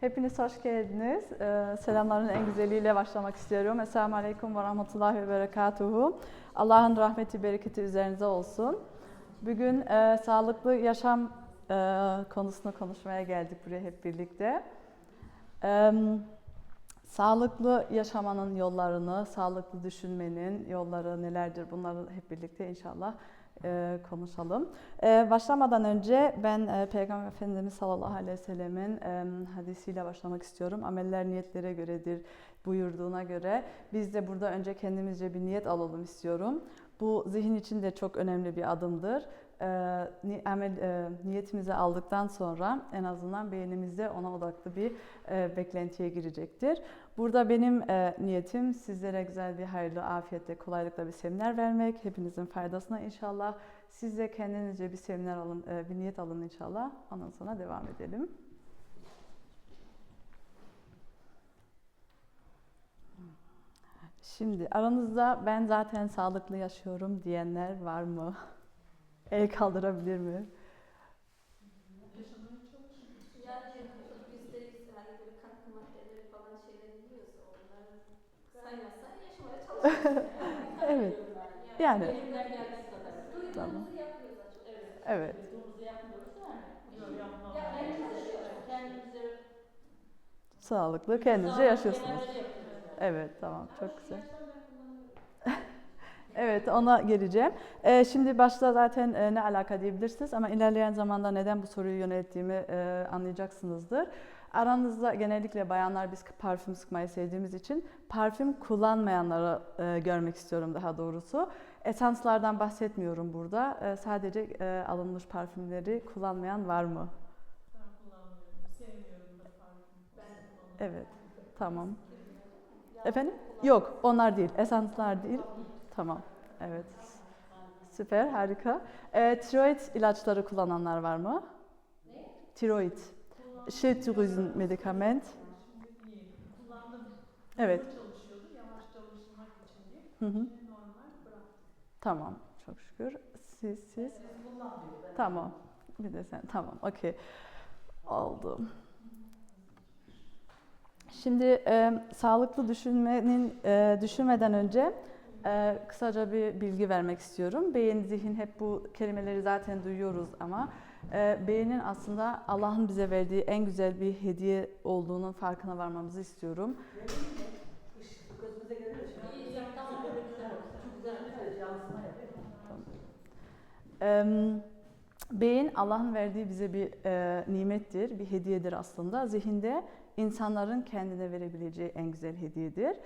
Hepiniz hoş geldiniz. Ee, selamların en güzeliyle başlamak istiyorum. Esselamu Aleyküm ve Rahmetullahi ve Berekatuhu. Allah'ın rahmeti, bereketi üzerinize olsun. Bugün e, sağlıklı yaşam e, konusunu konuşmaya geldik buraya hep birlikte. E, sağlıklı yaşamanın yollarını, sağlıklı düşünmenin yolları nelerdir bunları hep birlikte inşallah e, konuşalım. E, başlamadan önce ben e, Peygamber Efendimiz sallallahu aleyhi ve sellemin e, hadisiyle başlamak istiyorum. Ameller niyetlere göredir buyurduğuna göre biz de burada önce kendimizce bir niyet alalım istiyorum. Bu zihin için de çok önemli bir adımdır. E, amel, e, niyetimizi aldıktan sonra en azından beynimizde ona odaklı bir e, beklentiye girecektir. Burada benim e, niyetim sizlere güzel bir hayırlı, afiyetle, kolaylıkla bir seminer vermek. Hepinizin faydasına inşallah. Siz de kendinizce bir seminer alın, e, bir niyet alın inşallah. Ondan sonra devam edelim. Şimdi aranızda ben zaten sağlıklı yaşıyorum diyenler var mı? El kaldırabilir mi? Evet. Yani. Tamam. Evet. kendimize Sağlıklı kendinizce yaşıyorsunuz. Evet tamam çok güzel. Ben. Evet ona geleceğim. Ee, şimdi başta zaten e, ne alaka diyebilirsiniz ama ilerleyen zamanda neden bu soruyu yönelttiğimi e, anlayacaksınızdır. Aranızda genellikle bayanlar biz parfüm sıkmayı sevdiğimiz için parfüm kullanmayanları e, görmek istiyorum daha doğrusu. Esanslardan bahsetmiyorum burada. E, sadece e, alınmış parfümleri kullanmayan var mı? Ben kullanmıyorum. Sevmiyorum da parfüm. Evet. Tamam. Efendim? Yok, onlar değil. Esanslar değil. Tamam. Evet. Süper, harika. Ee, tiroid ilaçları kullananlar var mı? Ne? Tiroid. Medikament. Şimdi iyi. Kullandım. Evet. Hı hı. Tamam. Çok şükür. Siz, siz. Tamam. Bir de sen. Tamam. Okey. Oldu. Şimdi e, sağlıklı düşünmenin e, düşünmeden önce e, kısaca bir bilgi vermek istiyorum. Beyin, zihin hep bu kelimeleri zaten duyuyoruz ama e, beynin aslında Allah'ın bize verdiği en güzel bir hediye olduğunun farkına varmamızı istiyorum. Beyin Allah'ın verdiği bize bir e, nimettir, bir hediyedir aslında. Zihinde insanların kendine verebileceği en güzel hediyedir.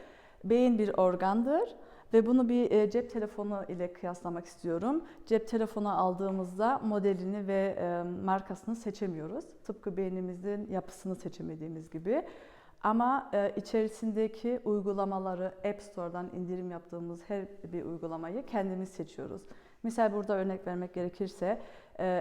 Beyin bir organdır ve bunu bir e, cep telefonu ile kıyaslamak istiyorum. Cep telefonu aldığımızda modelini ve e, markasını seçemiyoruz. Tıpkı beynimizin yapısını seçemediğimiz gibi. Ama e, içerisindeki uygulamaları App Store'dan indirim yaptığımız her bir uygulamayı kendimiz seçiyoruz. Misal burada örnek vermek gerekirse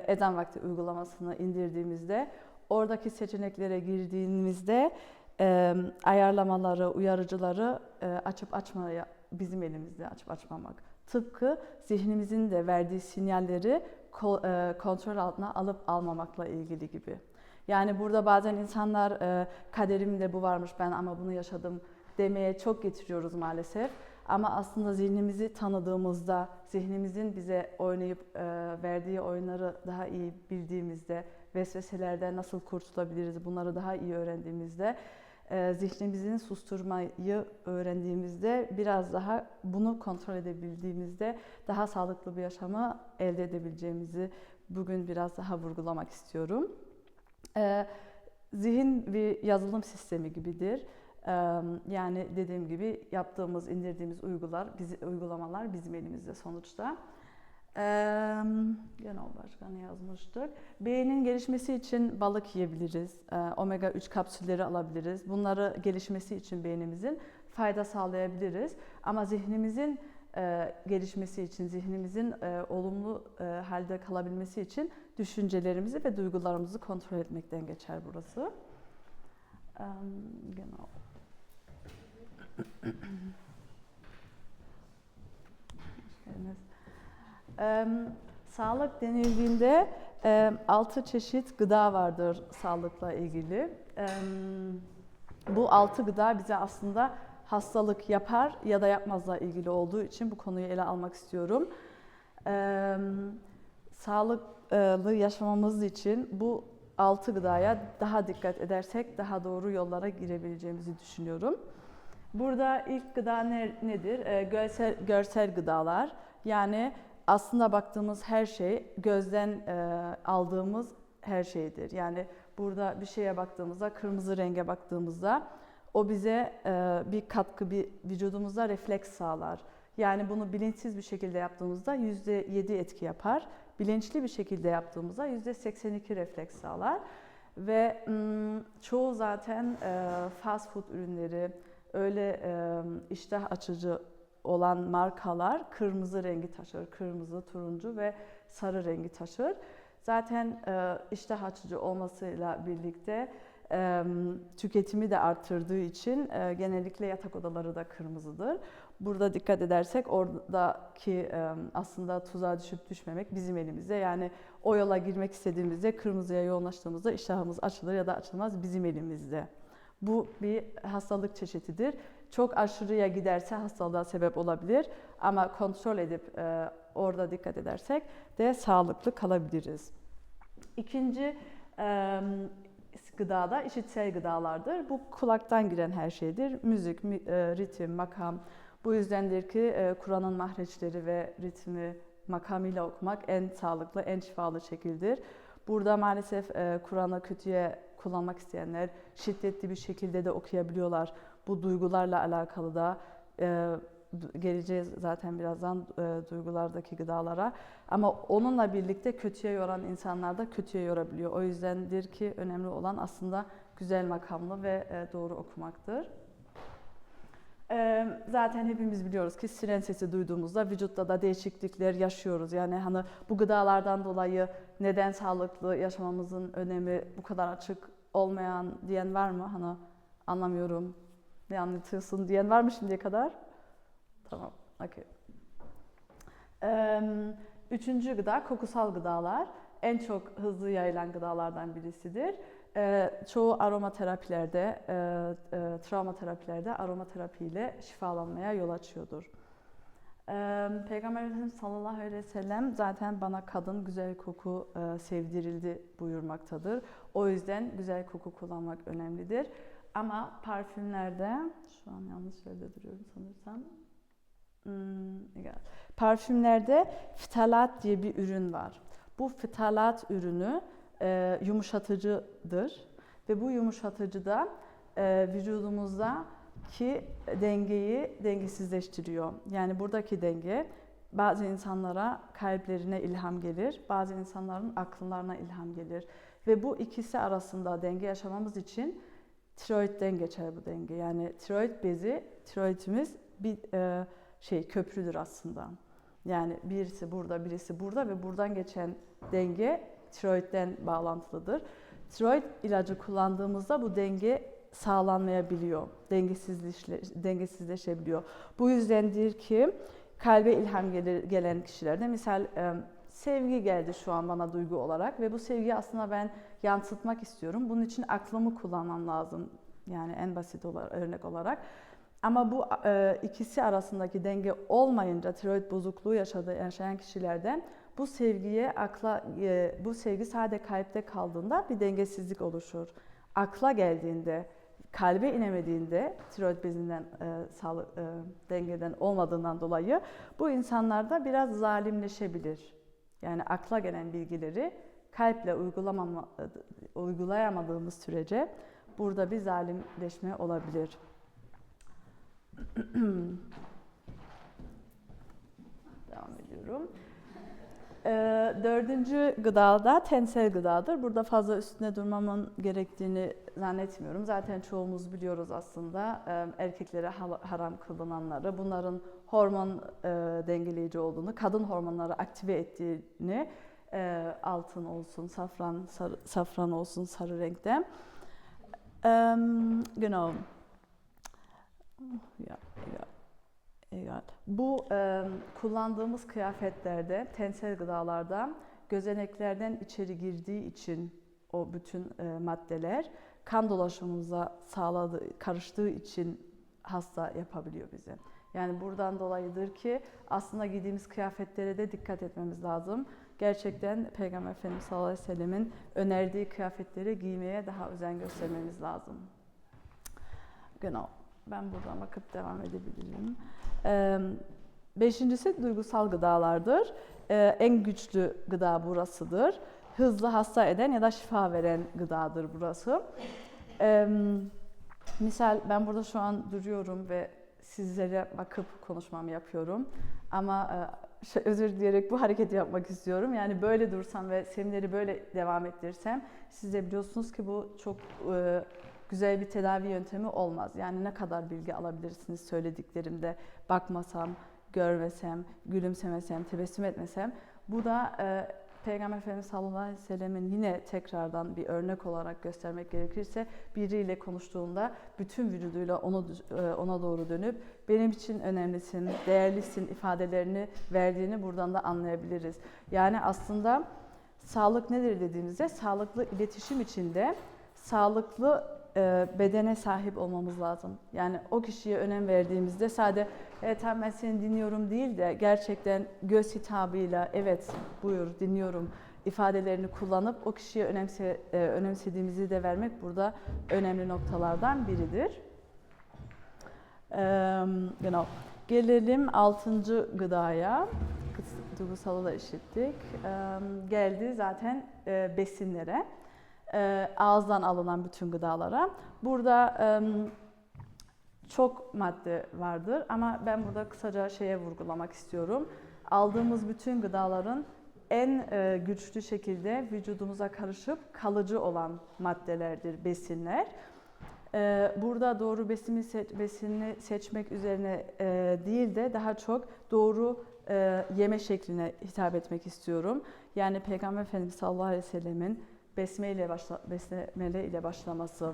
ezan vakti uygulamasını indirdiğimizde oradaki seçeneklere girdiğimizde e, ayarlamaları, uyarıcıları e, açıp açmaya bizim elimizde açıp açmamak. Tıpkı zihnimizin de verdiği sinyalleri ko- e, kontrol altına alıp almamakla ilgili gibi. Yani burada bazen insanlar e, kaderimde bu varmış ben ama bunu yaşadım demeye çok getiriyoruz maalesef. Ama aslında zihnimizi tanıdığımızda, zihnimizin bize oynayıp e, verdiği oyunları daha iyi bildiğimizde, vesveselerden nasıl kurtulabiliriz bunları daha iyi öğrendiğimizde, e, zihnimizin susturmayı öğrendiğimizde, biraz daha bunu kontrol edebildiğimizde daha sağlıklı bir yaşamı elde edebileceğimizi bugün biraz daha vurgulamak istiyorum. E, zihin bir yazılım sistemi gibidir. Ee, Yani dediğim gibi yaptığımız, indirdiğimiz uygular, bizi, uygulamalar bizim elimizde sonuçta. Ee, Gene o başka ne yazmıştık? Beynin gelişmesi için balık yiyebiliriz. Ee, Omega 3 kapsülleri alabiliriz. Bunları gelişmesi için beynimizin fayda sağlayabiliriz. Ama zihnimizin e, gelişmesi için, zihnimizin e, olumlu e, halde kalabilmesi için düşüncelerimizi ve duygularımızı kontrol etmekten geçer burası. Ähm, genau. Sağlık denildiğinde e, altı çeşit gıda vardır sağlıkla ilgili. Bu altı gıda bize aslında hastalık yapar ya da yapmazla ilgili olduğu için bu konuyu ele almak istiyorum. Sağlıklı yaşamamız için bu altı gıdaya daha dikkat edersek daha doğru yollara girebileceğimizi düşünüyorum. Burada ilk gıda ne, nedir? E, görsel, görsel gıdalar. Yani aslında baktığımız her şey gözden e, aldığımız her şeydir. Yani burada bir şeye baktığımızda, kırmızı renge baktığımızda o bize e, bir katkı, bir vücudumuzda refleks sağlar. Yani bunu bilinçsiz bir şekilde yaptığımızda %7 etki yapar. Bilinçli bir şekilde yaptığımızda %82 refleks sağlar. Ve m, çoğu zaten e, fast food ürünleri, öyle e, iştah açıcı olan markalar kırmızı rengi taşır. Kırmızı, turuncu ve sarı rengi taşır. Zaten e, iştah açıcı olmasıyla birlikte e, tüketimi de arttırdığı için e, genellikle yatak odaları da kırmızıdır. Burada dikkat edersek oradaki e, aslında tuzağa düşüp düşmemek bizim elimizde. Yani o yola girmek istediğimizde kırmızıya yoğunlaştığımızda iştahımız açılır ya da açılmaz bizim elimizde. Bu bir hastalık çeşididir. Çok aşırıya giderse hastalığa sebep olabilir ama kontrol edip e, orada dikkat edersek de sağlıklı kalabiliriz. İkinci e, gıda da işitsel gıdalardır. Bu kulaktan giren her şeydir. Müzik, e, ritim, makam. Bu yüzdendir ki e, Kur'an'ın mahreçleri ve ritmi makamıyla okumak en sağlıklı, en şifalı şekildir. Burada maalesef e, Kur'an'ı kötüye kullanmak isteyenler şiddetli bir şekilde de okuyabiliyorlar. Bu duygularla alakalı da e, geleceğiz zaten birazdan e, duygulardaki gıdalara. Ama onunla birlikte kötüye yoran insanlar da kötüye yorabiliyor. O yüzdendir ki önemli olan aslında güzel makamlı ve e, doğru okumaktır. E, zaten hepimiz biliyoruz ki siren sesi duyduğumuzda vücutta da değişiklikler yaşıyoruz. Yani hani bu gıdalardan dolayı neden sağlıklı yaşamamızın önemi bu kadar açık olmayan diyen var mı? Hani anlamıyorum, ne anlatıyorsun diyen var mı şimdiye kadar? Tamam, okey. Ee, Üçüncü gıda kokusal gıdalar. En çok hızlı yayılan gıdalardan birisidir. Ee, çoğu aromaterapilerde, e, e, travma terapilerde aromaterapi ile şifalanmaya yol açıyordur. Ee, Peygamber Efendimiz sallallahu aleyhi ve sellem zaten bana kadın güzel koku e, sevdirildi buyurmaktadır. O yüzden güzel koku kullanmak önemlidir. Ama parfümlerde, şu an yanlış yerde duruyorum sanırsam. Hmm. Parfümlerde fitalat diye bir ürün var. Bu fitalat ürünü e, yumuşatıcıdır ve bu yumuşatıcı da e, vücudumuzdaki dengeyi dengesizleştiriyor. Yani buradaki denge bazı insanlara kalplerine ilham gelir, bazı insanların akıllarına ilham gelir ve bu ikisi arasında denge yaşamamız için tiroidden geçer bu denge. Yani tiroid bezi, tiroidimiz bir e, şey köprüdür aslında. Yani birisi burada, birisi burada ve buradan geçen denge tiroidden bağlantılıdır. Tiroid ilacı kullandığımızda bu denge sağlanmayabiliyor, dengesizleşle, dengesizleşebiliyor. Bu yüzdendir ki kalbe ilham gelir, gelen kişilerde misal e, sevgi geldi şu an bana duygu olarak ve bu sevgiyi aslında ben yansıtmak istiyorum. Bunun için aklımı kullanmam lazım. Yani en basit olarak, örnek olarak. Ama bu e, ikisi arasındaki denge olmayınca tiroid bozukluğu yaşadığı yaşayan kişilerde bu sevgiye akla e, bu sevgi sadece kalpte kaldığında bir dengesizlik oluşur. Akla geldiğinde, kalbe inemediğinde tiroid bezinden e, sağlık e, dengeden olmadığından dolayı bu insanlarda biraz zalimleşebilir. Yani akla gelen bilgileri kalple uygulayamadığımız sürece burada bir zalimleşme olabilir. Devam ediyorum. Ee, dördüncü gıda da tensel gıdadır. Burada fazla üstüne durmamın gerektiğini zannetmiyorum. Zaten çoğumuz biliyoruz aslında e, erkeklere haram kılınanları, bunların hormon e, dengeleyici olduğunu, kadın hormonları aktive ettiğini, e, altın olsun, safran, sarı, safran olsun sarı renkte. Ähm, genau. Ya, egal. Bu e, kullandığımız kıyafetlerde, tensel gıdalarda gözeneklerden içeri girdiği için o bütün e, maddeler kan dolaşımımıza sağladığı, karıştığı için hasta yapabiliyor bizi. Yani buradan dolayıdır ki aslında giydiğimiz kıyafetlere de dikkat etmemiz lazım. Gerçekten Peygamber Efendimiz sallallahu aleyhi ve sellemin önerdiği kıyafetleri giymeye daha özen göstermemiz lazım. Genau. Ben buradan bakıp devam edebilirim. Beşincisi duygusal gıdalardır. En güçlü gıda burasıdır. Hızlı hasta eden ya da şifa veren gıdadır burası. Misal ben burada şu an duruyorum ve sizlere bakıp konuşmamı yapıyorum. Ama şey, özür dileyerek bu hareketi yapmak istiyorum. Yani böyle dursam ve semineri böyle devam ettirsem siz de biliyorsunuz ki bu çok e, güzel bir tedavi yöntemi olmaz. Yani ne kadar bilgi alabilirsiniz söylediklerimde bakmasam, görmesem, gülümsemesem, tebessüm etmesem. Bu da e, Peygamber Efendimiz sallallahu aleyhi ve sellemin yine tekrardan bir örnek olarak göstermek gerekirse biriyle konuştuğunda bütün vücuduyla onu e, ona doğru dönüp benim için önemlisin, değerlisin ifadelerini verdiğini buradan da anlayabiliriz. Yani aslında sağlık nedir dediğimizde sağlıklı iletişim içinde sağlıklı e, bedene sahip olmamız lazım. Yani o kişiye önem verdiğimizde sadece evet ben seni dinliyorum değil de gerçekten göz hitabıyla evet buyur dinliyorum ifadelerini kullanıp o kişiye önemse, e, önemsediğimizi de vermek burada önemli noktalardan biridir. Ee, genau. Gelelim altıncı gıdaya. Duygusalı da işittik. Ee, geldi zaten e, besinlere. Ee, ağızdan alınan bütün gıdalara. Burada e, çok madde vardır ama ben burada kısaca şeye vurgulamak istiyorum. Aldığımız bütün gıdaların en e, güçlü şekilde vücudumuza karışıp kalıcı olan maddelerdir besinler. E, burada doğru besini, seç, besini seçmek üzerine e, değil de daha çok doğru e, yeme şekline hitap etmek istiyorum. Yani Peygamber Efendimiz sallallahu aleyhi ve sellemin besmele ile, başla, besmele ile başlaması,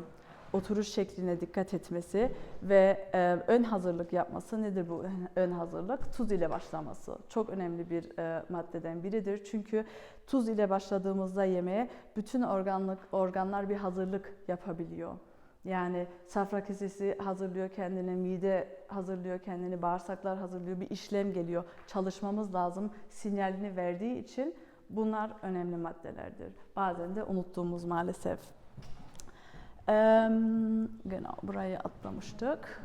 oturuş şekline dikkat etmesi ve e, ön hazırlık yapması nedir bu ön hazırlık? Tuz ile başlaması. Çok önemli bir e, maddeden biridir. Çünkü tuz ile başladığımızda yemeğe bütün organlık organlar bir hazırlık yapabiliyor. Yani safra kesesi hazırlıyor kendini, mide hazırlıyor kendini, bağırsaklar hazırlıyor, bir işlem geliyor. Çalışmamız lazım sinyalini verdiği için bunlar önemli maddelerdir. Bazen de unuttuğumuz maalesef. Ee, genau, burayı atlamıştık.